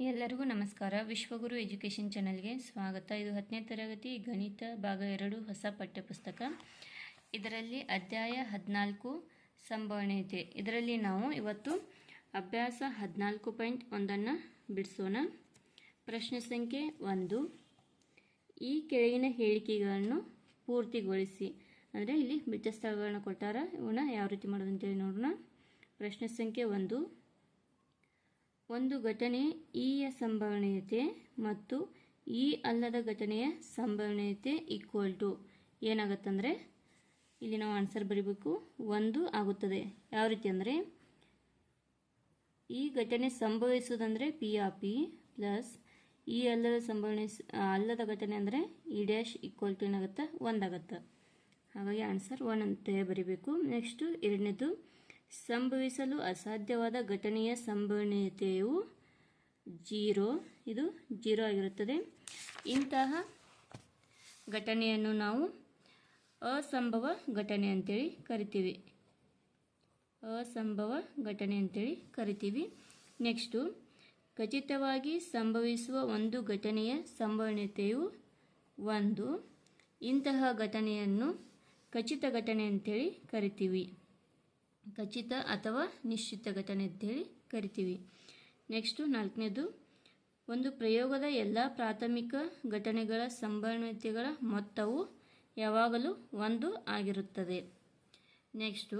ಎಲ್ಲರಿಗೂ ನಮಸ್ಕಾರ. ವಿಶ್ವಗುರು ಎಜುಕೇಷನ್ ಚಾನಲ್ಗೆ ಸ್ವಾಗತ. ಇದು ಹತ್ತನೇ ತರಗತಿ ಗಣಿತ ಭಾಗ ಎರಡು ಹೊಸ ಪಠ್ಯಪುಸ್ತಕ. ಇದರಲ್ಲಿ ಅಧ್ಯಾಯ ಹದಿನಾಲ್ಕು ಇದೆ. ಇದರಲ್ಲಿ ನಾವು ಇವತ್ತು ಅಭ್ಯಾಸ ಹದಿನಾಲ್ಕು ಪಾಯಿಂಟ್ ಒಂದನ್ನು ಬಿಡಿಸೋಣ. ಪ್ರಶ್ನೆ ಸಂಖ್ಯೆ ಒಂದು. ಈ ಕೆಳಗಿನ ಹೇಳಿಕೆಗಳನ್ನು ಪೂರ್ತಿಗೊಳಿಸಿ. ಅಂದರೆ ಇಲ್ಲಿ ಬಿಟ್ಟ ಸ್ಥಳಗಳನ್ನ ಕೊಟ್ಟಾರ ಇವನ್ನ ಯಾವ ರೀತಿ ಮಾಡೋದು ಅಂತೇಳಿ ನೋಡೋಣ. ಪ್ರಶ್ನೆ ಸಂಖ್ಯೆ ಒಂದು. ಒಂದು ಘಟನೆ ಇಯ ಸಂಭವನೀಯತೆ ಮತ್ತು ಇ ಅಲ್ಲದ ಘಟನೆಯ ಸಂಭವನೀಯತೆ ಈಕ್ವಲ್ ಟು ಏನಾಗುತ್ತಂದರೆ, ಇಲ್ಲಿ ನಾವು ಆನ್ಸರ್ ಬರೀಬೇಕು. ಒಂದು ಆಗುತ್ತದೆ. ಯಾವ ರೀತಿ ಅಂದರೆ, ಈ ಘಟನೆ ಸಂಭವಿಸುವುದಂದರೆ ಪಿ ಆ ಪಿ ಪ್ಲಸ್ ಈ ಅಲ್ಲದ ಸಂಭವನೆ, ಅಲ್ಲದ ಘಟನೆ ಅಂದರೆ ಇ ಡ್ಯಾಶ್ ಈಕ್ವಲ್ ಟು ಏನಾಗುತ್ತೆ? ಒಂದಾಗತ್ತೆ. ಹಾಗಾಗಿ ಆನ್ಸರ್ ಒನ್ ಅಂತ ಬರೀಬೇಕು. ನೆಕ್ಸ್ಟು ಎರಡನೇದು ಸಂಭವಿಸಲು ಅಸಾಧ್ಯವಾದ ಘಟನೆಯ ಸಂಭವನೀಯತೆಯು ಜೀರೋ. ಇದು ಜೀರೋ ಆಗಿರುತ್ತದೆ. ಇಂತಹ ಘಟನೆಯನ್ನು ನಾವು ಅಸಂಭವ ಘಟನೆ ಅಂತೇಳಿ ಕರಿತೀವಿ. ಅಸಂಭವ ಘಟನೆ ಅಂತೇಳಿ ಕರಿತೀವಿ. ನೆಕ್ಸ್ಟು ಖಚಿತವಾಗಿ ಸಂಭವಿಸುವ ಒಂದು ಘಟನೆಯ ಸಂಭವನೀಯತೆಯು ಒಂದು. ಇಂತಹ ಘಟನೆಯನ್ನು ಖಚಿತ ಘಟನೆ ಅಂತೇಳಿ ಕರಿತೀವಿ. ಖಚಿತ ಅಥವಾ ನಿಶ್ಚಿತ ಘಟನೆ ಅಂತೇಳಿ ಕರಿತೀವಿ. ನೆಕ್ಸ್ಟು ನಾಲ್ಕನೇದು, ಒಂದು ಪ್ರಯೋಗದ ಎಲ್ಲ ಪ್ರಾಥಮಿಕ ಘಟನೆಗಳ ಸಂಭವನೀಯತೆಗಳ ಮೊತ್ತವು ಯಾವಾಗಲೂ ಒಂದು ಆಗಿರುತ್ತದೆ. ನೆಕ್ಸ್ಟು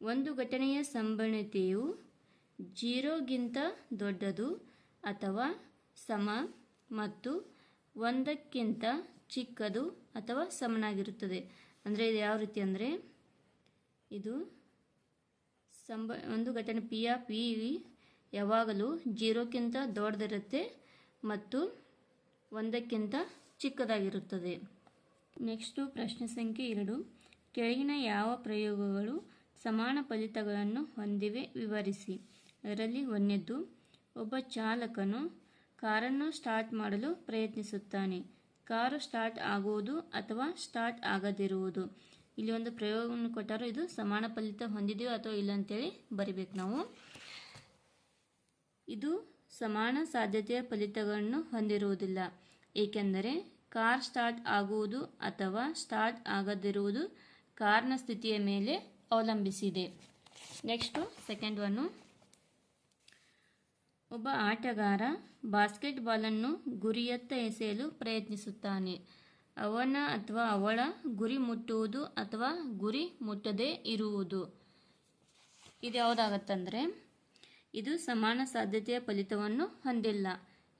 ಒಂದು ಘಟನೆಯ ಸಂಭವನೀಯತೆಯು ಜೀರೋಗಿಂತ ದೊಡ್ಡದು ಅಥವಾ ಸಮ ಮತ್ತು ಒಂದಕ್ಕಿಂತ ಚಿಕ್ಕದು ಅಥವಾ ಸಮನಾಗಿರುತ್ತದೆ. ಅಂದರೆ ಇದು ಯಾವ ರೀತಿ ಅಂದರೆ, ಇದು ಸಂಭ ಒಂದು ಘಟನೆ ಪಿ ಆ ಪಿ ಯಾವಾಗಲೂ ಜೀರೋಕ್ಕಿಂತ ದೊಡ್ಡದಿರುತ್ತೆ ಮತ್ತು ಒಂದಕ್ಕಿಂತ ಚಿಕ್ಕದಾಗಿರುತ್ತದೆ. ನೆಕ್ಸ್ಟು ಪ್ರಶ್ನೆ ಸಂಖ್ಯೆ ಎರಡು. ಕೆಳಗಿನ ಯಾವ ಪ್ರಯೋಗಗಳು ಸಮಾನ ಫಲಿತಗಳನ್ನು ಹೊಂದಿವೆ ವಿವರಿಸಿ. ಅದರಲ್ಲಿ ಒಂದೆದ್ದು, ಒಬ್ಬ ಚಾಲಕನು ಕಾರನ್ನು ಸ್ಟಾರ್ಟ್ ಮಾಡಲು ಪ್ರಯತ್ನಿಸುತ್ತಾನೆ. ಕಾರು ಸ್ಟಾರ್ಟ್ ಆಗುವುದು ಅಥವಾ ಸ್ಟಾರ್ಟ್ ಆಗದಿರುವುದು. ಇಲ್ಲಿ ಒಂದು ಪ್ರಯೋಗವನ್ನು ಕೊಟ್ಟಾರೋ. ಇದು ಸಮಾನ ಫಲಿತ ಹೊಂದಿದೆಯೋ ಅಥವಾ ಇಲ್ಲ ಅಂತೇಳಿ ಬರಿಬೇಕು ನಾವು. ಇದು ಸಮಾನ ಸಾಧ್ಯತೆಯ ಫಲಿತಗಳನ್ನು ಹೊಂದಿರುವುದಿಲ್ಲ. ಏಕೆಂದರೆ ಕಾರ್ ಸ್ಟಾರ್ಟ್ ಆಗುವುದು ಅಥವಾ ಸ್ಟಾರ್ಟ್ ಆಗದಿರುವುದು ಕಾರ್ನ ಸ್ಥಿತಿಯ ಮೇಲೆ ಅವಲಂಬಿಸಿದೆ. ನೆಕ್ಸ್ಟು, ಸೆಕೆಂಡ್ ಒನ್ನು ಒಬ್ಬ ಆಟಗಾರ ಬಾಸ್ಕೆಟ್ ಬಾಲನ್ನು ಗುರಿಯತ್ತ ಎಸೆಯಲು ಪ್ರಯತ್ನಿಸುತ್ತಾನೆ. ಅವನ ಅಥವಾ ಅವಳ ಗುರಿ ಮುಟ್ಟುವುದು ಅಥವಾ ಗುರಿ ಮುಟ್ಟದೇ ಇರುವುದು. ಇದು ಯಾವುದಾಗತ್ತಂದರೆ, ಇದು ಸಮಾನ ಸಾಧ್ಯತೆಯ ಫಲಿತವನ್ನು ಹೊಂದಿಲ್ಲ.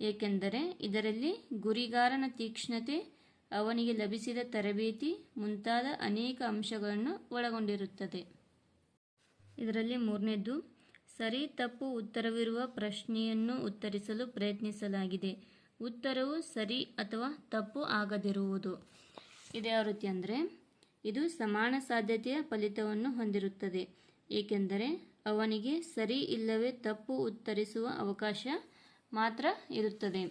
ಏಕೆಂದರೆ, ಇದರಲ್ಲಿ ಗುರಿಗಾರನ ತೀಕ್ಷ್ಣತೆ, ಅವನಿಗೆ ಲಭಿಸಿದ ತರಬೇತಿ ಮುಂತಾದ ಅನೇಕ ಅಂಶಗಳನ್ನು ಒಳಗೊಂಡಿರುತ್ತದೆ. ಇದರಲ್ಲಿ ಮೂರನೇದು, ಸರಿ ತಪ್ಪು ಉತ್ತರವಿರುವ ಪ್ರಶ್ನೆಯನ್ನು ಉತ್ತರಿಸಲು ಪ್ರಯತ್ನಿಸಲಾಗಿದೆ. ಉತ್ತರವು ಸರಿ ಅಥವಾ ತಪ್ಪು ಆಗದಿರುವುದು. ಇದು ಯಾವ ರೀತಿ ಅಂದರೆ, ಇದು ಸಮಾನ ಸಾಧ್ಯತೆಯ ಫಲಿತವನ್ನು ಹೊಂದಿರುತ್ತದೆ. ಏಕೆಂದರೆ, ಅವನಿಗೆ ಸರಿ ಇಲ್ಲವೇ ತಪ್ಪು ಉತ್ತರಿಸುವ ಅವಕಾಶ ಮಾತ್ರ ಇರುತ್ತದೆ.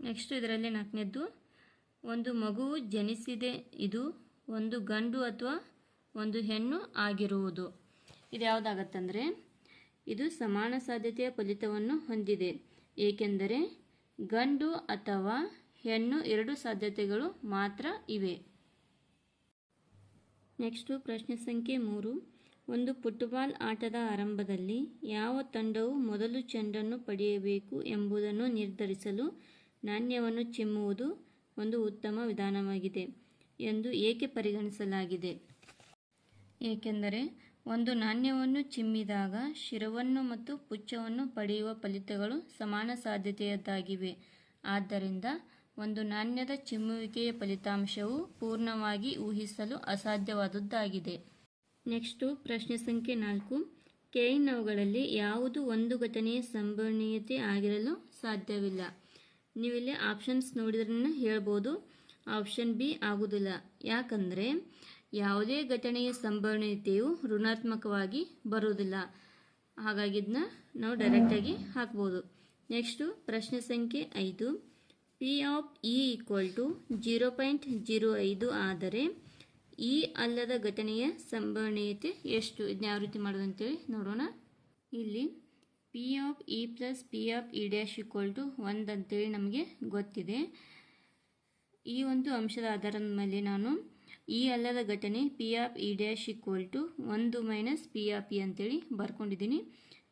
ನೆಕ್ಸ್ಟ್ ಇದರಲ್ಲಿ ನಾಲ್ಕನೇದ್ದು, ಒಂದು ಮಗುವು ಜನಿಸಿದೆ, ಇದು ಒಂದು ಗಂಡು ಅಥವಾ ಒಂದು ಹೆಣ್ಣು ಆಗಿರುವುದು. ಇದು ಯಾವುದಾಗತ್ತಂದರೆ, ಇದು ಸಮಾನ ಸಾಧ್ಯತೆಯ ಫಲಿತವನ್ನು ಹೊಂದಿದೆ. ಏಕೆಂದರೆ ಗಂಡು ಅಥವಾ ಹೆಣ್ಣು ಎರಡು ಸಾಧ್ಯತೆಗಳು ಮಾತ್ರ ಇವೆ. ನೆಕ್ಸ್ಟು ಪ್ರಶ್ನೆ ಸಂಖ್ಯೆ ಮೂರು. ಒಂದು ಫುಟ್ಬಾಲ್ ಆಟದ ಆರಂಭದಲ್ಲಿ ಯಾವ ತಂಡವು ಮೊದಲು ಚೆಂಡನ್ನು ಪಡೆಯಬೇಕು ಎಂಬುದನ್ನು ನಿರ್ಧರಿಸಲು ನಾಣ್ಯವನ್ನು ಚಿಮ್ಮುವುದು ಒಂದು ಉತ್ತಮ ವಿಧಾನವಾಗಿದೆ ಎಂದು ಏಕೆ ಪರಿಗಣಿಸಲಾಗಿದೆ? ಏಕೆಂದರೆ ಒಂದು ನಾಣ್ಯವನ್ನು ಚಿಮ್ಮಿದಾಗ ಶಿರವನ್ನು ಮತ್ತು ಪುಚ್ಚವನ್ನು ಪಡೆಯುವ ಫಲಿತಗಳು ಸಮಾನ ಸಾಧ್ಯತೆಯದ್ದಾಗಿವೆ. ಆದ್ದರಿಂದ ಒಂದು ನಾಣ್ಯದ ಚಿಮ್ಮುವಿಕೆಯ ಫಲಿತಾಂಶವು ಪೂರ್ಣವಾಗಿ ಊಹಿಸಲು ಅಸಾಧ್ಯವಾದದ್ದಾಗಿದೆ. ನೆಕ್ಸ್ಟು ಪ್ರಶ್ನೆ ಸಂಖ್ಯೆ ನಾಲ್ಕು. ಕೆಳಗಿನವುಗಳಲ್ಲಿ ಯಾವುದು ಒಂದು ಘಟನೆಯ ಸಂಭವನೀಯತೆ ಆಗಿರಲು ಸಾಧ್ಯವಿಲ್ಲ. ನೀವಿಲ್ಲಿ ಆಪ್ಷನ್ಸ್ ನೋಡಿದ್ರೆ ಹೇಳ್ಬೋದು. ಆಪ್ಷನ್ ಬಿ ಆಗುವುದಿಲ್ಲ. ಯಾಕಂದರೆ ಯಾವುದೇ ಘಟನೆಯ ಸಂಭವನೀಯತೆಯು ಋಣಾತ್ಮಕವಾಗಿ ಬರುವುದಿಲ್ಲ. ಹಾಗಾಗಿ ಇದನ್ನ ನಾವು ಡೈರೆಕ್ಟಾಗಿ ಹಾಕ್ಬೋದು. ನೆಕ್ಸ್ಟು ಪ್ರಶ್ನೆ ಸಂಖ್ಯೆ ಐದು. P of E equal to zero point zero ಐದು ಆದರೆ ಈ ಅಲ್ಲದ ಘಟನೆಯ ಸಂಭವನೀಯತೆ ಎಷ್ಟು? ಇದನ್ನ ಯಾವ ರೀತಿ ಮಾಡೋದು ಅಂತೇಳಿ ನೋಡೋಣ. ಇಲ್ಲಿ P of E plus P of E dash equal to ಒಂದು ಅಂತೇಳಿ ನಮಗೆ ಗೊತ್ತಿದೆ. ಈ ಒಂದು ಅಂಶದ ಆಧಾರದ ಮೇಲೆ ನಾನು ಈ ಅಲ್ಲದ ಘಟನೆ P of E dash equal to ಒಂದು ಮೈನಸ್ ಪಿ ಆಫ್ ಇ ಅಂತೇಳಿ ಬರ್ಕೊಂಡಿದ್ದೀನಿ.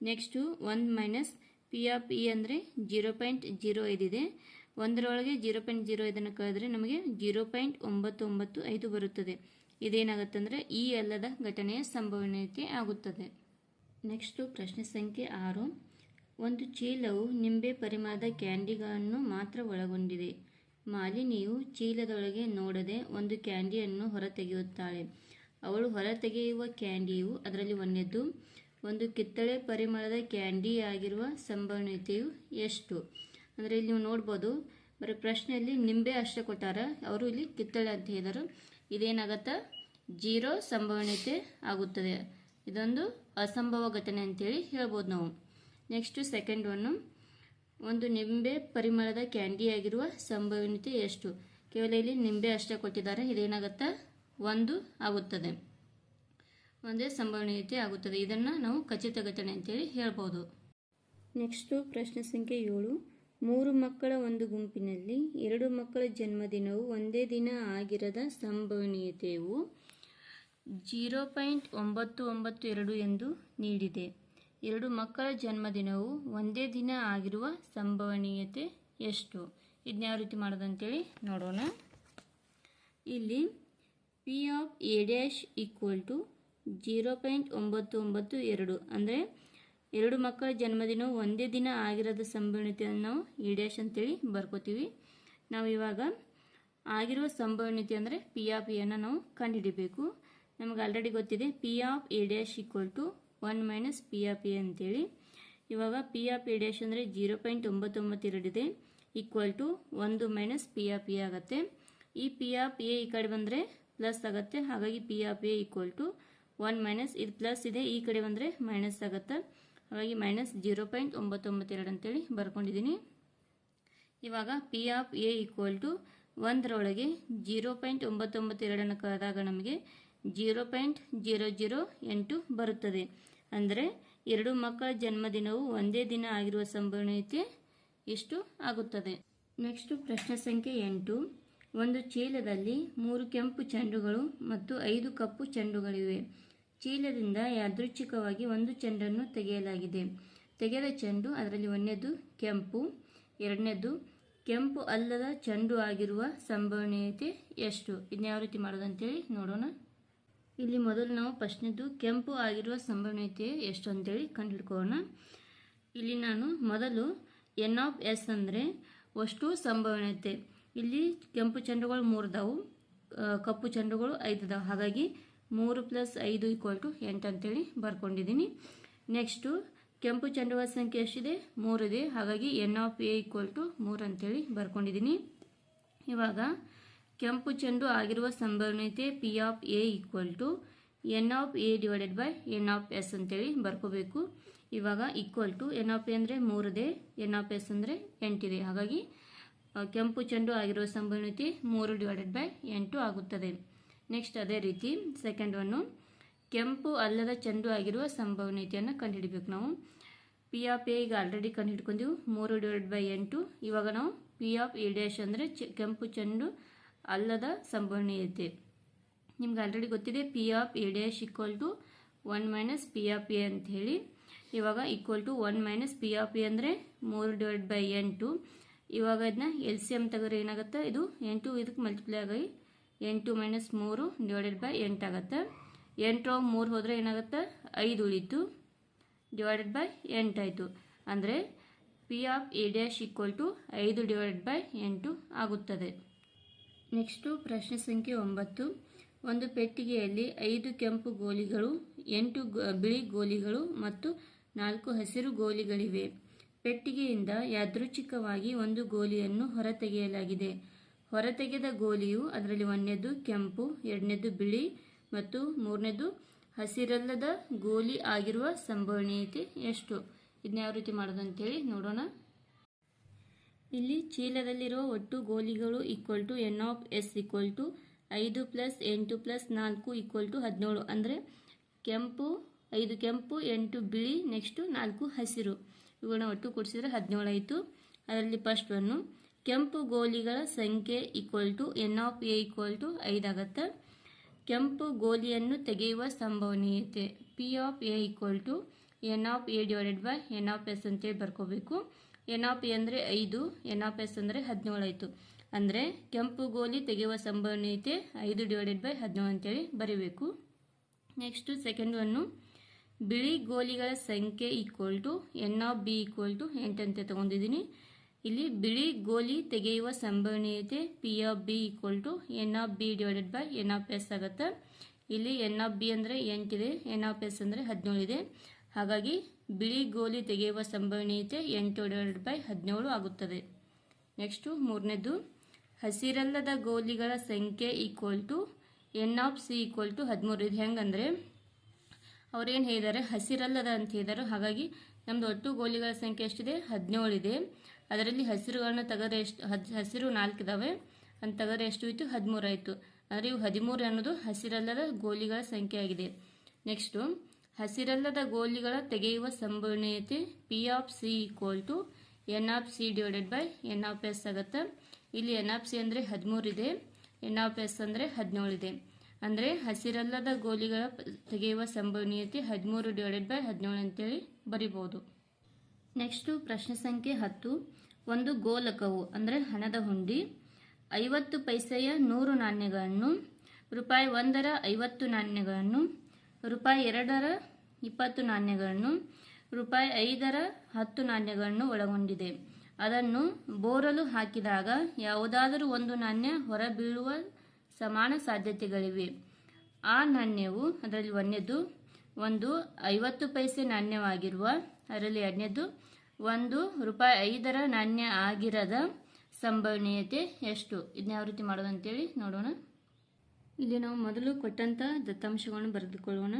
ನೆಕ್ಸ್ಟು ಒಂದು ಮೈನಸ್ ಪಿ ಆಫ್ ಇ ಅಂದರೆ ಜೀರೋ ಪಾಯಿಂಟ್ ಜೀರೋ ಐದಿದೆ ಒಂದರೊಳಗೆ ಜೀರೋ ಪಾಯಿಂಟ್ ಜೀರೋ ಐದನ್ನು ಕಳೆದ್ರೆ ನಮಗೆ ಜೀರೋ ಪಾಯಿಂಟ್ ಒಂಬತ್ತು ಒಂಬತ್ತು ಐದು ಬರುತ್ತದೆ. ಇದೇನಾಗುತ್ತೆ ಅಂದರೆ ಈ ಅಲ್ಲದ ಘಟನೆಯ ಸಂಭವನೀಯತೆ ಆಗುತ್ತದೆ. ನೆಕ್ಸ್ಟು ಪ್ರಶ್ನೆ ಸಂಖ್ಯೆ ಆರು. ಒಂದು ಚೀಲವು ನಿಂಬೆ ಪರಿಮಾಣದ ಕ್ಯಾಂಡಿಗಳನ್ನು ಮಾತ್ರ ಒಳಗೊಂಡಿದೆ. ಮಾಲಿನಿಯು ಚೀಲದೊಳಗೆ ನೋಡದೆ ಒಂದು ಕ್ಯಾಂಡಿಯನ್ನು ಹೊರತೆಗೆಯುತ್ತಾಳೆ. ಅವಳು ಹೊರತೆಗೆಯುವ ಕ್ಯಾಂಡಿಯು ಅದರಲ್ಲಿ ಒಂದೆದ್ದು, ಒಂದು ಕಿತ್ತಳೆ ಪರಿಮಳದ ಕ್ಯಾಂಡಿ ಆಗಿರುವ ಸಂಭವನೀಯತೆಯು ಎಷ್ಟು? ಅಂದರೆ ಇಲ್ಲಿ ನೀವು ನೋಡ್ಬೋದು, ಬರೀ ಪ್ರಶ್ನೆಯಲ್ಲಿ ನಿಂಬೆ ಅಷ್ಟೇ ಕೊಟ್ಟಾರ. ಅವರು ಇಲ್ಲಿ ಕಿತ್ತಳೆ ಅಂತ ಹೇಳಿದರು. ಇದೇನಾಗತ್ತಾ? ಜೀರೋ ಸಂಭವನೀಯತೆ ಆಗುತ್ತದೆ. ಇದೊಂದು ಅಸಂಭವ ಘಟನೆ ಅಂತೇಳಿ ಹೇಳ್ಬೋದು ನಾವು. ನೆಕ್ಸ್ಟು ಸೆಕೆಂಡ್ ಒನ್ನು ಒಂದು ನಿಂಬೆ ಪರಿಮಳದ ಕ್ಯಾಂಡಿ ಆಗಿರುವ ಸಂಭವನೀಯತೆ ಎಷ್ಟು? ಕೇವಲ ಇಲ್ಲಿ ನಿಂಬೆ ಅಷ್ಟೇ ಕೊಟ್ಟಿದ್ದಾರೆ, ಇದೇನಾಗುತ್ತೆ? ಒಂದು ಆಗುತ್ತದೆ. ಒಂದೇ ಸಂಭವನೀಯತೆ ಆಗುತ್ತದೆ. ಇದನ್ನು ನಾವು ಖಚಿತ ಘಟನೆ ಅಂತೇಳಿ ಹೇಳ್ಬೋದು. ನೆಕ್ಸ್ಟು ಪ್ರಶ್ನೆ ಸಂಖ್ಯೆ ಏಳು. ಮೂರು ಮಕ್ಕಳ ಒಂದು ಗುಂಪಿನಲ್ಲಿ ಎರಡು ಮಕ್ಕಳ ಜನ್ಮದಿನವು ಒಂದೇ ದಿನ ಆಗಿರದ ಸಂಭವನೀಯತೆಯು ಜೀರೋ ಪಾಯಿಂಟ್ ಒಂಬತ್ತು ಒಂಬತ್ತು ಎರಡು ಎಂದು ನೀಡಿದೆ. ಎರಡು ಮಕ್ಕಳ ಜನ್ಮದಿನವು ಒಂದೇ ದಿನ ಆಗಿರುವ ಸಂಭವನೀಯತೆ ಎಷ್ಟು? ಇದನ್ನ ಯಾವ ರೀತಿ ಮಾಡೋದಂತೇಳಿ ನೋಡೋಣ. ಇಲ್ಲಿ P of A dash equal to zero point ಒಂಬತ್ತು ಒಂಬತ್ತು ಎರಡು. ಅಂದರೆ ಎರಡು ಮಕ್ಕಳ ಜನ್ಮದಿನವು ಒಂದೇ ದಿನ ಆಗಿರೋದ ಸಂಭವನೀಯತೆಯನ್ನು ನಾವು ಎ ಡ್ಯಾಶ್ ಅಂತೇಳಿ ಬರ್ಕೋತೀವಿ. ನಾವು ಇವಾಗ ಆಗಿರುವ ಸಂಭವನೀಯತೆ ಅಂದರೆ ಪಿ ಆಫ್ ಎನ್ನು ನಾವು ಕಂಡುಹಿಡಿಬೇಕು. ನಮಗೆ ಆಲ್ರೆಡಿ ಗೊತ್ತಿದೆ P of A dash equal to one minus P R P ಅಂತೇಳಿ. ಇವಾಗ ಪಿ ಆರ್ ಪಿ ಡ್ಯಾಶ್ ಅಂದರೆ ಜೀರೋ ಪಾಯಿಂಟ್ ಒಂಬತ್ತೊಂಬತ್ತು ಎರಡಿದೆ ಈಕ್ವಲ್ ಟು ಒಂದು ಮೈನಸ್ ಪಿ ಆರ್ ಪಿ ಆಗುತ್ತೆ. ಈ ಪಿ ಆಫ್ ಎ ಈ ಕಡೆ ಬಂದರೆ ಪ್ಲಸ್ ಆಗುತ್ತೆ. ಹಾಗಾಗಿ P of A equal to one minus ಇದು ಪ್ಲಸ್ ಇದೆ. ಈ ಕಡೆ ಬಂದರೆ ಮೈನಸ್ ಆಗುತ್ತೆ. ಹಾಗಾಗಿ ಮೈನಸ್ ಜೀರೋ ಪಾಯಿಂಟ್ ಒಂಬತ್ತೊಂಬತ್ತು ಎರಡು ಅಂತೇಳಿ ಬರ್ಕೊಂಡಿದ್ದೀನಿ. ಇವಾಗ P of A equal to ಒಂದರೊಳಗೆ zero point ಒಂಬತ್ತೊಂಬತ್ತು ಎರಡನ್ನು ಕಳೆದಾಗ ನಮಗೆ ಜೀರೋ ಪಾಯಿಂಟ್ ಜೀರೋ ಜೀರೋ ಎಂಟು ಬರುತ್ತದೆ. ಅಂದರೆ ಎರಡು ಮಕ್ಕಳ ಜನ್ಮದಿನವು ಒಂದೇ ದಿನ ಆಗಿರುವ ಸಂಭವನೀಯತೆ ಎಷ್ಟು ಆಗುತ್ತದೆ? ನೆಕ್ಸ್ಟ್ ಪ್ರಶ್ನೆ ಸಂಖ್ಯೆ ಎಂಟು. ಒಂದು ಚೀಲದಲ್ಲಿ ಮೂರು ಕೆಂಪು ಚೆಂಡುಗಳು ಮತ್ತು ಐದು ಕಪ್ಪು ಚೆಂಡುಗಳಿವೆ. ಚೀಲದಿಂದ ಯಾದೃಚ್ಛಿಕವಾಗಿ ಒಂದು ಚೆಂಡನ್ನು ತೆಗೆಯಲಾಗಿದೆ. ತೆಗೆದ ಚೆಂಡು ಅದರಲ್ಲಿ ಒಂದನೇದು ಕೆಂಪು, ಎರಡನೇದು ಕೆಂಪು ಅಲ್ಲದ ಚೆಂಡು ಆಗಿರುವ ಸಂಭವನೀಯತೆ ಎಷ್ಟು? ಇದನ್ನ ಯಾವ ರೀತಿ ಮಾಡೋದಂತೇಳಿ ನೋಡೋಣ. ಇಲ್ಲಿ ಮೊದಲು ನಾವು ಫಸ್ಟ್ನೇದು ಕೆಂಪು ಆಗಿರುವ ಸಂಭವನೀಯತೆ ಎಷ್ಟು ಅಂತೇಳಿ ಕಂಡುಹಿಡ್ಕೋಣ ಇಲ್ಲಿ ನಾನು ಮೊದಲು ಎನ್ ಆಫ್ ಎಸ್ ಅಂದರೆ ಅಷ್ಟು ಸಂಭವನೀಯತೆ. ಇಲ್ಲಿ ಕೆಂಪು ಚೆಂಡುಗಳು ಮೂರು ಇದಾವೆ ಕಪ್ಪು ಚೆಂಡುಗಳು ಐದು ಇದಾವೆ ಹಾಗಾಗಿ ಮೂರು ಪ್ಲಸ್ ಐದು ಈಕ್ವಲ್ ಟು ಎಂಟು ಅಂತೇಳಿ ಬರ್ಕೊಂಡಿದ್ದೀನಿ. ನೆಕ್ಸ್ಟು ಕೆಂಪು ಚೆಂಡುಗಳ ಸಂಖ್ಯೆ ಎಷ್ಟಿದೆ? ಮೂರಿದೆ ಹಾಗಾಗಿ N of A equal to ಮೂರು ಅಂತೇಳಿ ಬರ್ಕೊಂಡಿದ್ದೀನಿ. ಇವಾಗ ಕೆಂಪು ಚೆಂಡು ಆಗಿರುವ ಸಂಭವನೀಯತೆ P of A equal to N of A divided by N of S ಅಂತೇಳಿ ಬರ್ಕೋಬೇಕು. ಇವಾಗ equal to N of A ಅಂದರೆ ಮೂರಿದೆ ಎನ್ ಆಫ್ ಎಸ್ ಅಂದರೆ ಎಂಟಿದೆ. ಹಾಗಾಗಿ ಕೆಂಪು ಚೆಂಡು ಆಗಿರುವ ಸಂಭವನೀಯತೆ ಮೂರು ಡಿವೈಡೆಡ್ ಬೈ ಎಂಟು ಆಗುತ್ತದೆ. ನೆಕ್ಸ್ಟ್ ಅದೇ ರೀತಿ ಸೆಕೆಂಡ್ ಒನ್ನು ಕೆಂಪು ಅಲ್ಲದ ಚೆಂಡು ಆಗಿರುವ ಸಂಭವನೀಯತೆಯನ್ನು ಕಂಡುಹಿಡಬೇಕು ನಾವು. ಪಿ ಆಫ್ ಎ ಈಗ ಆಲ್ರೆಡಿ ಕಂಡುಹಿಡ್ಕೊಂಡಿವು. ಮೂರು ಡಿವೈಡೆಡ್ ಬೈ ಎಂಟು. ಇವಾಗ ನಾವು ಪಿ ಆಫ್ ಎ ಡ್ಯಾಶ್ ಅಂದರೆ ಕೆಂಪು ಚೆಂಡು ಅಲ್ಲದ ಸಂಭವನೀಯತೆ. ನಿಮ್ಗೆ ಆಲ್ರೆಡಿ ಗೊತ್ತಿದೆ P of A dash equal to one minus P of A ಅಂತ ಹೇಳಿ. ಇವಾಗ equal to one minus P of A ಅಂದರೆ ಮೂರು ಡಿವೈಡ್ ಬೈ ಎಂಟು. ಇವಾಗ ಇದನ್ನ ಎಲ್ ಸಿ ಎಂ ತೆಗೆದ್ರೆ ಏನಾಗುತ್ತೆ? ಇದು ಎಂಟು, ಇದಕ್ಕೆ ಮಲ್ಟಿಪ್ಲೈ ಆಗಿ ಎಂಟು ಮೈನಸ್ ಮೂರು ಡಿವೈಡೆಡ್ ಬೈ ಎಂಟು ಆಗುತ್ತೆ. ಎಂಟು ಮೂರು ಹೋದರೆ ಏನಾಗುತ್ತೆ? ಐದು ಉಳೀತು. ಡಿವೈಡೆಡ್ ಬೈ ಎಂಟಾಯಿತು ಅಂದರೆ P of A dash equal to ಐದು ಡಿವೈಡೆಡ್ ಬೈ ಎಂಟು ಆಗುತ್ತದೆ. ನೆಕ್ಸ್ಟು ಪ್ರಶ್ನೆ ಸಂಖ್ಯೆ ಒಂಬತ್ತು. ಒಂದು ಪೆಟ್ಟಿಗೆಯಲ್ಲಿ ಐದು ಕೆಂಪು ಗೋಲಿಗಳು, ಎಂಟು ಬಿಳಿ ಗೋಲಿಗಳು ಮತ್ತು ನಾಲ್ಕು ಹಸಿರು ಗೋಲಿಗಳಿವೆ. ಪೆಟ್ಟಿಗೆಯಿಂದ ಯಾದೃಚ್ಛಿಕವಾಗಿ ಒಂದು ಗೋಲಿಯನ್ನು ಹೊರತೆಗೆಯಲಾಗಿದೆ. ಹೊರತೆಗೆದ ಗೋಲಿಯು ಅದರಲ್ಲಿ ಒಂದನೇದು ಕೆಂಪು, ಎರಡನೇದು ಬಿಳಿ ಮತ್ತು ಮೂರನೇದು ಹಸಿರಲ್ಲದ ಗೋಲಿ ಆಗಿರುವ ಸಂಭವನೀಯತೆ ಎಷ್ಟು? ಇದನ್ನ ಯಾವ ರೀತಿ ಮಾಡೋದಂತೇಳಿ ನೋಡೋಣ. ಇಲ್ಲಿ ಚೀಲದಲ್ಲಿರುವ ಒಟ್ಟು ಗೋಲಿಗಳು equal to N of S equal to ಐದು ಪ್ಲಸ್ ಎಂಟು ಪ್ಲಸ್ ನಾಲ್ಕು ಈಕ್ವಲ್ ಟು ಹದಿನೇಳು. ಅಂದರೆ ಕೆಂಪು ಐದು ಕೆಂಪು, ಎಂಟು ಬಿಳಿ ನೆಕ್ಸ್ಟು ನಾಲ್ಕು ಹಸಿರು. ಇವುಗಳನ್ನ ಒಟ್ಟು ಕೂಡಿಸಿದ್ರೆ ಹದಿನೇಳು ಆಯಿತು. ಅದರಲ್ಲಿ ಫಸ್ಟ್ ಒನ್ನು ಕೆಂಪು ಗೋಲಿಗಳ ಸಂಖ್ಯೆ equal to N of A equal to ಐದಾಗತ್ತೆ ಕೆಂಪು ಗೋಲಿಯನ್ನು ತೆಗೆಯುವ ಸಂಭವನೀಯತೆ P of A equal to N of A divided by N of S ಅಂತೇಳಿ ಬರ್ಕೋಬೇಕು. ಎನ್ ಆಫ್ ಎ ಅಂದರೆ ಐದು, ಎನ್ ಆಫ್ ಎಸ್ ಅಂದರೆ ಹದಿನೇಳು ಆಯಿತು. ಅಂದರೆ ಕೆಂಪು ಗೋಲಿ ತೆಗೆಯುವ ಸಂಭವನೀಯತೆ ಐದು ಡಿವೈಡೆಡ್ ಬೈ ಹದಿನೇಳು ಅಂತೇಳಿ ಬರೀಬೇಕು. ನೆಕ್ಸ್ಟು ಸೆಕೆಂಡ್ ಒನ್ನು ಬಿಳಿ ಗೋಲಿಗಳ ಸಂಖ್ಯೆ equal to N of B equal to ಎಂಟಂತೆ ತೊಗೊಂಡಿದ್ದೀನಿ. ಇಲ್ಲಿ ಬಿಳಿ ಗೋಲಿ ತೆಗೆಯುವ ಸಂಭವನೀಯತೆ P of B equal to N of B divided by N of S ಆಗುತ್ತೆ. ಇಲ್ಲಿ ಎನ್ ಆಫ್ ಬಿ ಅಂದರೆ ಎಂಟಿದೆ ಎನ್ ಆಫ್ ಎಸ್ ಅಂದರೆ ಹದಿನೇಳು ಇದೆ. ಹಾಗಾಗಿ ಬಿಳಿ ಗೋಲಿ ತೆಗೆಯುವ ಸಂಭವನೀಯತೆ ಎಂಟು ಡಿವೈಡೆಡ್ ಬೈ ಹದಿನೇಳು ಆಗುತ್ತದೆ. ನೆಕ್ಸ್ಟು ಮೂರನೇದು, ಹಸಿರಲ್ಲದ ಗೋಲಿಗಳ ಸಂಖ್ಯೆ equal to N of C equal to ಹದಿಮೂರು. ಇದು ಹೆಂಗಂದರೆ, ಅವ್ರೇನು ಹೇಳಿದ್ದಾರೆ ಹಸಿರಲ್ಲದ ಅಂತ ಹೇಳಿದ್ದಾರೆ ಹಾಗಾಗಿ ನಮ್ಮದು ಒಟ್ಟು ಗೋಲಿಗಳ ಸಂಖ್ಯೆ ಎಷ್ಟಿದೆ? ಹದಿನೇಳು ಇದೆ. ಅದರಲ್ಲಿ ಹಸಿರುಗಳನ್ನ ತೆಗೆದ್ರೆ ಎಷ್ಟು, ಹದ್, ಹಸಿರು ನಾಲ್ಕು ಇದಾವೆ. ಅಂತ ತೆಗೆದ್ರೆ ಎಷ್ಟು ಇತ್ತು ಹದಿಮೂರು ಆಯಿತು. ಅಂದರೆ ಇವು ಹದಿಮೂರು ಅನ್ನೋದು ಹಸಿರಲ್ಲದ ಗೋಲಿಗಳ ಸಂಖ್ಯೆ ಆಗಿದೆ. ನೆಕ್ಸ್ಟು ಹಸಿರಲ್ಲದ ಗೋಲಿಗಳ ತೆಗೆಯುವ ಸಂಭವನೀಯತೆ P of C equal to N of C divided by N of S ಆಗುತ್ತೆ. ಇಲ್ಲಿ ಎನ್ ಆಫ್ ಸಿ ಅಂದರೆ ಹದಿಮೂರು ಇದೆ. ಎನ್ ಆಫ್ ಎಸ್ ಅಂದರೆ ಹದಿನೇಳು ಇದೆ. ಅಂದರೆ ಹಸಿರಲ್ಲದ ಗೋಲಿಗಳ ತೆಗೆಯುವ ಸಂಭವನೀಯತೆ ಹದಿಮೂರು ಡಿವೈಡೆಡ್ ಬೈ ಹದಿನೇಳು ಅಂತೇಳಿ ಬರಿಬೋದು. ನೆಕ್ಸ್ಟು ಪ್ರಶ್ನೆ ಸಂಖ್ಯೆ ಹತ್ತು. ಒಂದು ಗೋಲಕವು ಅಂದರೆ ಹಣದ ಹುಂಡಿ. ಐವತ್ತು ಪೈಸೆಯ ನೂರು ನಾಣ್ಯಗಳನ್ನು, ರೂಪಾಯಿ ಒಂದರ ಐವತ್ತು ನಾಣ್ಯಗಳನ್ನು ರೂಪಾಯಿ ಎರಡರ ಇಪ್ಪತ್ತು ನಾಣ್ಯಗಳನ್ನು, ರೂಪಾಯಿ ಐದರ ಹತ್ತು ನಾಣ್ಯಗಳನ್ನು ಒಳಗೊಂಡಿದೆ. ಅದನ್ನು ಬೋರಲು ಹಾಕಿದಾಗ ಯಾವುದಾದರೂ ಒಂದು ನಾಣ್ಯ ಹೊರಬೀಳುವ ಸಮಾನ ಸಾಧ್ಯತೆಗಳಿವೆ. ಆ ನಾಣ್ಯವು ಅದರಲ್ಲಿ ಒಂದನೇದು ಒಂದು ಐವತ್ತು ಪೈಸೆ ನಾಣ್ಯವಾಗಿರುವ, ಅದರಲ್ಲಿ ಎರಡನೇದು ಒಂದು ರೂಪಾಯಿ ಐದರ ನಾಣ್ಯ ಆಗಿರದ ಸಂಭವನೀಯತೆ ಎಷ್ಟು? ಇದನ್ನ ಯಾವ ರೀತಿ ಮಾಡೋದಂತೇಳಿ ನೋಡೋಣ. ಇಲ್ಲಿ ನಾವು ಮೊದಲು ಕೊಟ್ಟಂಥ ದತ್ತಾಂಶಗಳನ್ನು ಬರೆದುಕೊಳ್ಳೋಣ.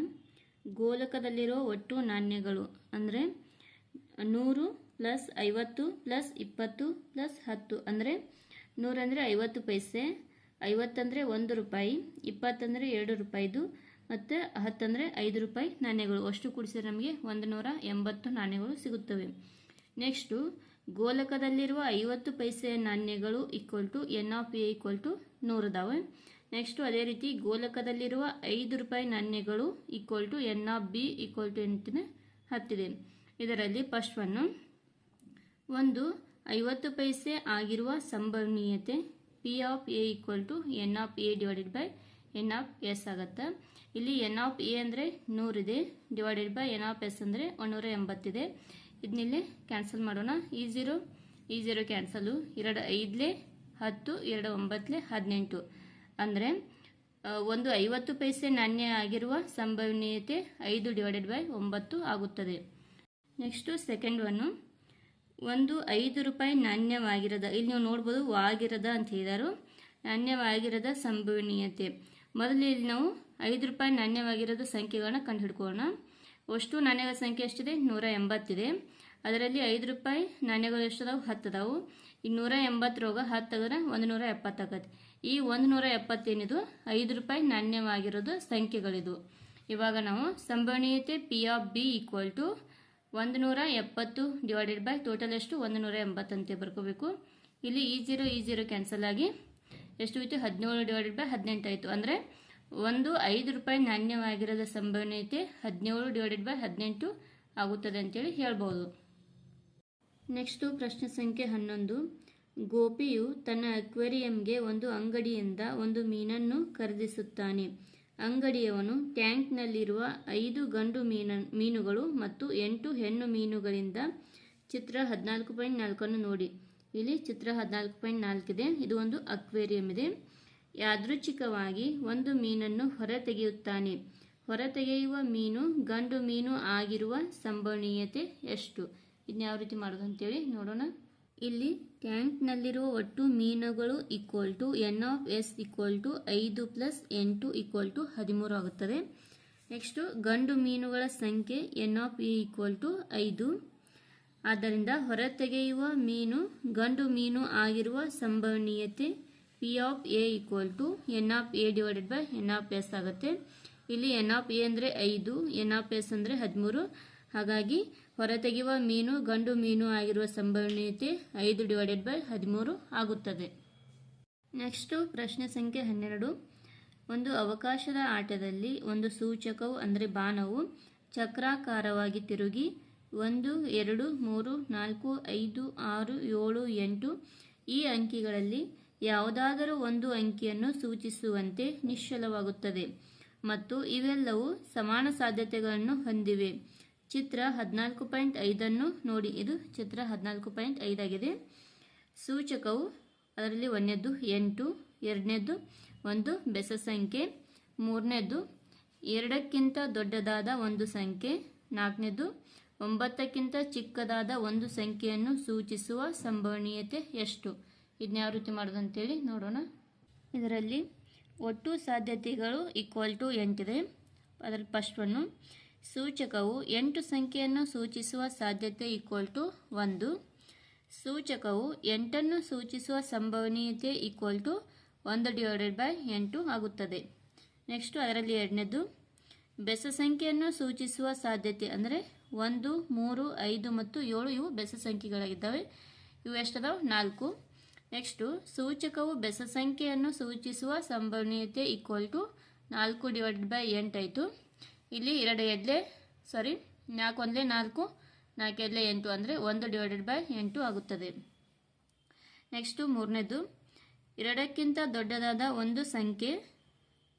ಗೋಲಕದಲ್ಲಿರೋ ಒಟ್ಟು ನಾಣ್ಯಗಳು ಅಂದರೆ ನೂರು ಪ್ಲಸ್ ಐವತ್ತು ಪ್ಲಸ್ ಇಪ್ಪತ್ತು ಪ್ಲಸ್ ಹತ್ತು ಅಂದರೆ ನೂರಂದರೆ ಐವತ್ತು ಪೈಸೆ ಐವತ್ತಂದರೆ ಒಂದು ರೂಪಾಯಿ ಇಪ್ಪತ್ತಂದರೆ ಎರಡು ರೂಪಾಯಿದು ಮತ್ತು ಹತ್ತಂದರೆ ಐದು ರೂಪಾಯಿ ನಾಣ್ಯಗಳು. ಅಷ್ಟು ಕೂಡಿಸಿದ್ರೆ ನಮಗೆ ಒಂದು ನೂರ ಎಂಬತ್ತು ನಾಣ್ಯಗಳು ಸಿಗುತ್ತವೆ. ನೆಕ್ಸ್ಟು ಗೋಲಕದಲ್ಲಿರುವ ಐವತ್ತು ಪೈಸೆಯ ನಾಣ್ಯಗಳು equal to N of A equal to ನೂರದಾವೆ. Next ಅದೇ ರೀತಿ ಗೋಲಕದಲ್ಲಿರುವ ಐದು ರೂಪಾಯಿ ನಾಣ್ಯಗಳು equal to N of B equal to ಎಂಟಿನ ಹತ್ತಿದೆ ಇದರಲ್ಲಿ ಫಸ್ಟ್ ಒನ್ನು ಒಂದು ಐವತ್ತು ಪೈಸೆ ಆಗಿರುವ ಸಂಭವನೀಯತೆ P of A equal to N of A divided by N of S ಆಗುತ್ತೆ? ಇಲ್ಲಿ ಎನ್ ಆಫ್ ಎ ಅಂದರೆ ನೂರಿದೆ divided by N of S ಅಂದರೆ ಒಂದೂರ ಎಂಬತ್ತಿದೆ. ಇದನ್ನಿಲ್ಲಿ ಕ್ಯಾನ್ಸಲ್ ಮಾಡೋಣ. ಈ ಝೀರೋ ಈ ಝೀರೋ ಕ್ಯಾನ್ಸಲು ಎರಡು ಐದಲೇ ಹತ್ತು, ಎರಡು ಒಂಬತ್ತಲೇ ಹದಿನೆಂಟು. ಅಂದರೆ ಒಂದು ಐವತ್ತು ಪೈಸೆ ನಾಣ್ಯ ಆಗಿರುವ ಸಂಭವನೀಯತೆ ಐದು ಡಿವೈಡೆಡ್ ಬೈ ಒಂಬತ್ತು ಆಗುತ್ತದೆ. ನೆಕ್ಸ್ಟು ಸೆಕೆಂಡ್ ಒನ್ನು ಒಂದು ಐದು ರೂಪಾಯಿ ನಾಣ್ಯವಾಗಿರದ, ಇಲ್ಲಿ ನೀವು ನೋಡ್ಬೋದು ವಾಗಿರದ ಅಂತ ಹೇಳಿದಾರು. ನಾಣ್ಯವಾಗಿರದ ಸಂಭವನೀಯತೆ. ಮೊದಲು ಇಲ್ಲಿ ನಾವು ಐದು ರೂಪಾಯಿ ನಾಣ್ಯವಾಗಿರದ ಸಂಖ್ಯೆಗಳನ್ನ ಕಂಡುಹಿಡ್ಕೋಣ ಅಷ್ಟು ನಾಣ್ಯಗಳ ಸಂಖ್ಯೆ ಎಷ್ಟಿದೆ? ನೂರ ಎಂಬತ್ತಿದೆ. ಅದರಲ್ಲಿ ಐದು ರೂಪಾಯಿ ನಾಣ್ಯಗಳು ಎಷ್ಟದಾವು? ಹತ್ತು ಅದಾವು ಎಂಬತ್ತು ರೋಗ ಹತ್ತು ತೆಗೆದ್ರೆ ಒಂದು ನೂರ ಎಪ್ಪತ್ತಾಗತ್ತೆ ಈ ಒಂದು ನೂರ ಎಪ್ಪತ್ತೇನಿದು ಐದು ರೂಪಾಯಿ ನಾಣ್ಯವಾಗಿರೋದು ಸಂಖ್ಯೆಗಳಿದು. ಇವಾಗ ನಾವು ಸಂಭವನೀಯತೆ P of B equal to ಒಂದು ನೂರ ಎಪ್ಪತ್ತು ಡಿವೈಡೆಡ್ ಬೈ ಟೋಟಲ್ ಎಷ್ಟು? ಒಂದು ನೂರ ಎಂಬತ್ತಂತೆ ಬರ್ಕೋಬೇಕು. ಇಲ್ಲಿ ಈ ಜೀರೋ ಈ ಜೀರೋ ಕ್ಯಾನ್ಸಲ್ ಆಗಿ ಎಷ್ಟು ಹೋಯ್ತು? ಹದಿನೇಳು ಡಿವೈಡೆಡ್ ಬೈ ಹದಿನೆಂಟು ಆಯಿತು. ಅಂದರೆ ಒಂದು ಐದು ರೂಪಾಯಿ ನಾಣ್ಯವಾಗಿರೋದ ಸಂಭವನೀಯತೆ ಹದಿನೇಳು ಡಿವೈಡೆಡ್ ಬೈ ಹದಿನೆಂಟು ಆಗುತ್ತದೆ ಅಂತೇಳಿ ಹೇಳ್ಬೋದು. ನೆಕ್ಸ್ಟು ಪ್ರಶ್ನೆ ಸಂಖ್ಯೆ ಹನ್ನೊಂದು. ಗೋಪಿಯು ತನ್ನ ಅಕ್ವೇರಿಯಂಗೆ ಒಂದು ಅಂಗಡಿಯಿಂದ ಒಂದು ಮೀನನ್ನು ಖರೀದಿಸುತ್ತಾನೆ. ಅಂಗಡಿಯವನು ಟ್ಯಾಂಕ್ನಲ್ಲಿರುವ ಐದು ಗಂಡು ಮೀನ, ಮೀನುಗಳು ಮತ್ತು ಎಂಟು ಹೆಣ್ಣು ಮೀನುಗಳಿಂದ ಚಿತ್ರ ಹದಿನಾಲ್ಕು ಪಾಯಿಂಟ್ ನಾಲ್ಕನ್ನು ನೋಡಿ. ಇಲ್ಲಿ ಚಿತ್ರ ಹದಿನಾಲ್ಕು ಪಾಯಿಂಟ್ ನಾಲ್ಕಿದೆ. ಇದು ಒಂದು ಅಕ್ವೇರಿಯಂ ಇದೆ ಯಾದೃಚ್ಛಿಕವಾಗಿ ಒಂದು ಮೀನನ್ನು ಹೊರತೆಗೆಯುತ್ತಾನೆ. ಹೊರತೆಗೆಯುವ ಮೀನು ಗಂಡು ಮೀನು ಆಗಿರುವ ಸಂಭವನೀಯತೆ ಎಷ್ಟು? ಇದನ್ನ ಯಾವ ರೀತಿ ಮಾಡೋದು ಅಂತೇಳಿ ನೋಡೋಣ. ಇಲ್ಲಿ ಟ್ಯಾಂಕ್ನಲ್ಲಿರುವ ಒಟ್ಟು ಮೀನುಗಳು equal to N of S equal to ಐದು ಪ್ಲಸ್ ಎಂಟು ಈಕ್ವಲ್ ಟು ಹದಿಮೂರು ಆಗುತ್ತದೆ. ನೆಕ್ಸ್ಟು ಗಂಡು ಮೀನುಗಳ ಸಂಖ್ಯೆ N of A equal to ಐದು. ಆದ್ದರಿಂದ ಹೊರತೆಗೆಯುವ ಮೀನು ಗಂಡು ಮೀನು ಆಗಿರುವ ಸಂಭವನೀಯತೆ P of A equal to N of A divided by N of S ಆಗುತ್ತೆ. ಇಲ್ಲಿ ಎನ್ ಆಫ್ ಎ ಅಂದರೆ ಐದು ಎನ್ ಆಫ್ ಎಸ್ ಅಂದರೆ ಹದಿಮೂರು. ಹಾಗಾಗಿ ಹೊರತೆಗೆಯುವ ಮೀನು ಗಂಡು ಮೀನು ಆಗಿರುವ ಸಂಭವನೀಯತೆ ಐದು ಡಿವೈಡೆಡ್ ಬೈ ಹದಿಮೂರು ಆಗುತ್ತದೆ. ನೆಕ್ಸ್ಟು ಪ್ರಶ್ನೆ ಸಂಖ್ಯೆ ಹನ್ನೆರಡು. ಒಂದು ಅವಕಾಶದ ಆಟದಲ್ಲಿ ಒಂದು ಸೂಚಕವು ಅಂದರೆ ಬಾಣವು ಚಕ್ರಾಕಾರವಾಗಿ ತಿರುಗಿ ಒಂದು, ಎರಡು, ಮೂರು, ನಾಲ್ಕು, ಐದು, ಆರು, ಏಳು, ಎಂಟು ಈ ಅಂಕಿಗಳಲ್ಲಿ ಯಾವುದಾದರೂ ಒಂದು ಅಂಕಿಯನ್ನು ಸೂಚಿಸುವಂತೆ ನಿಶ್ಚಲವಾಗುತ್ತದೆ ಮತ್ತು ಇವೆಲ್ಲವೂ ಸಮಾನ ಸಾಧ್ಯತೆಗಳನ್ನು ಹೊಂದಿವೆ. ಚಿತ್ರ ಹದಿನಾಲ್ಕು ಪಾಯಿಂಟ್ ಐದನ್ನು ನೋಡಿ. ಇದು ಚಿತ್ರ ಹದಿನಾಲ್ಕು ಪಾಯಿಂಟ್ ಐದಾಗಿದೆ ಸೂಚಕವು ಅದರಲ್ಲಿ ಒಂದನೇದ್ದು ಎಂಟು, ಎರಡನೇದ್ದು ಒಂದು ಬೆಸ ಸಂಖ್ಯೆ, ಮೂರನೇದ್ದು ಎರಡಕ್ಕಿಂತ ದೊಡ್ಡದಾದ ಒಂದು ಸಂಖ್ಯೆ ನಾಲ್ಕನೇದು ಒಂಬತ್ತಕ್ಕಿಂತ ಚಿಕ್ಕದಾದ ಒಂದು ಸಂಖ್ಯೆಯನ್ನು ಸೂಚಿಸುವ ಸಂಭವನೀಯತೆ ಎಷ್ಟು? ಇದನ್ನ ಯಾವ ರೀತಿ ಮಾಡೋದು ಅಂತೇಳಿ ನೋಡೋಣ. ಇದರಲ್ಲಿ ಒಟ್ಟು ಸಾಧ್ಯತೆಗಳು ಈಕ್ವಲ್ ಟು ಎಂಟಿದೆ. ಅದರಲ್ಲಿ ಫಸ್ಟ್ ಒನ್ನು ಸೂಚಕವು ಎಂಟು ಸಂಖ್ಯೆಯನ್ನು ಸೂಚಿಸುವ ಸಾಧ್ಯತೆ ಈಕ್ವಲ್ ಟು ಒಂದು. ಸೂಚಕವು ಎಂಟನ್ನು ಸೂಚಿಸುವ ಸಂಭವನೀಯತೆ ಈಕ್ವಲ್ ಟು ಒಂದು ಡಿವೈಡೆಡ್ ಬೈ ಎಂಟು ಆಗುತ್ತದೆ. ನೆಕ್ಸ್ಟು ಅದರಲ್ಲಿ ಎರಡನೇದು. ಬೆಸ ಸಂಖ್ಯೆಯನ್ನು ಸೂಚಿಸುವ ಸಾಧ್ಯತೆ ಅಂದರೆ ಒಂದು, ಮೂರು, ಐದು ಮತ್ತು ಏಳು ಇವು ಬೆಸ ಸಂಖ್ಯೆಗಳಾಗಿದ್ದಾವೆ. ಇವು ಎಷ್ಟದಾವೆ? ನಾಲ್ಕು. ನೆಕ್ಸ್ಟು ಸೂಚಕವು ಬೆಸ ಸಂಖ್ಯೆಯನ್ನು ಸೂಚಿಸುವ ಸಂಭವನೀಯತೆ ಈಕ್ವಲ್ ಟು ನಾಲ್ಕು ಡಿವೈಡೆಡ್ ಬೈ ಎಂಟಾಯಿತು ಇಲ್ಲಿ ಎರಡು ಎಡ್ಲೆ ಸಾರಿ ನಾಲ್ಕು ಒಂದಲೇ ನಾಲ್ಕು ನಾಲ್ಕು ಎಡ್ಲೆ ಎಂಟು ಅಂದರೆ ಒಂದು ಡಿವೈಡೆಡ್ ಬೈ ಎಂಟು ಆಗುತ್ತದೆ. ನೆಕ್ಸ್ಟು ಮೂರನೇದು, ಎರಡಕ್ಕಿಂತ ದೊಡ್ಡದಾದ ಒಂದು ಸಂಖ್ಯೆ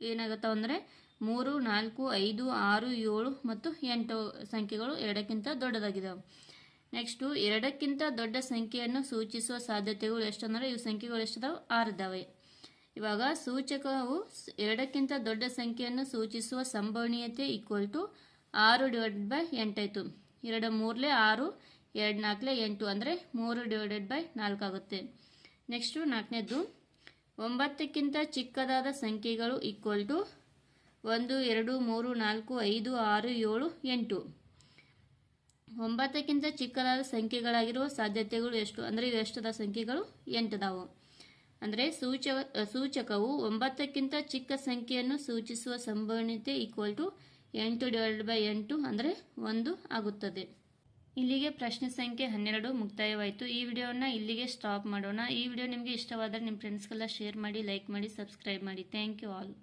ಏನಾಗುತ್ತವೆ ಅಂದರೆ ಮೂರು, ನಾಲ್ಕು, ಐದು, ಆರು, ಏಳು ಮತ್ತು ಎಂಟು ಸಂಖ್ಯೆಗಳು ಎರಡಕ್ಕಿಂತ ದೊಡ್ಡದಾಗಿದೆ. ನೆಕ್ಸ್ಟು ಎರಡಕ್ಕಿಂತ ದೊಡ್ಡ ಸಂಖ್ಯೆಯನ್ನು ಸೂಚಿಸುವ ಸಾಧ್ಯತೆಗಳು ಎಷ್ಟು ಅಂದರೆ ಇವು ಸಂಖ್ಯೆಗಳು ಎಷ್ಟಿದಾವೆ? ಆರು ಇದ್ದಾವೆ ಇವಾಗ ಸೂಚಕವು ಎರಡಕ್ಕಿಂತ ದೊಡ್ಡ ಸಂಖ್ಯೆಯನ್ನು ಸೂಚಿಸುವ ಸಂಭವನೀಯತೆ ಈಕ್ವಲ್ ಟು ಆರು ಡಿವೈಡೆಡ್ ಬೈ ಎಂಟಾಯಿತು ಎರಡು ಮೂರಲೆ ಆರು, ಎರಡು ನಾಲ್ಕಲೆ ಎಂಟು ಅಂದರೆ ಮೂರು ಡಿವೈಡೆಡ್ ಬೈ ನಾಲ್ಕು ಆಗುತ್ತೆ. ನೆಕ್ಸ್ಟು ನಾಲ್ಕನೇದು ಒಂಬತ್ತಕ್ಕಿಂತ ಚಿಕ್ಕದಾದ ಸಂಖ್ಯೆಗಳು ಈಕ್ವಲ್ ಟು ಒಂದು, ಎರಡು, ಮೂರು, ನಾಲ್ಕು, ಐದು, ಆರು, ಏಳು, ಎಂಟು. ಒಂಬತ್ತಕ್ಕಿಂತ ಚಿಕ್ಕದಾದ ಸಂಖ್ಯೆಗಳಾಗಿರುವ ಸಾಧ್ಯತೆಗಳು ಎಷ್ಟು? ಅಂದರೆ ಇವೆಷ್ಟದ ಸಂಖ್ಯೆಗಳು? ಎಂಟದಾವು ಅಂದರೆ ಸೂಚ, ಸೂಚಕವು ಒಂಬತ್ತಕ್ಕಿಂತ ಚಿಕ್ಕ ಸಂಖ್ಯೆಯನ್ನು ಸೂಚಿಸುವ ಸಂಭವನೀಯತೆ ಈಕ್ವಲ್ ಟು ಎಂಟು ಡಿವೈಡೆಡ್ ಬೈ ಎಂಟು ಅಂದರೆ ಒಂದು ಆಗುತ್ತದೆ. ಇಲ್ಲಿಗೆ ಪ್ರಶ್ನೆ ಸಂಖ್ಯೆ ಹನ್ನೆರಡು ಮುಕ್ತಾಯವಾಯಿತು. ಈ ವಿಡಿಯೋನ ಇಲ್ಲಿಗೆ ಸ್ಟಾಪ್ ಮಾಡೋಣ. ಈ ವಿಡಿಯೋ ನಿಮಗೆ ಇಷ್ಟವಾದರೆ ನಿಮ್ಮ ಫ್ರೆಂಡ್ಸ್ಗೆಲ್ಲ ಶೇರ್ ಮಾಡಿ ಲೈಕ್ ಮಾಡಿ ಸಬ್ಸ್ಕ್ರೈಬ್ ಮಾಡಿ. Thank you all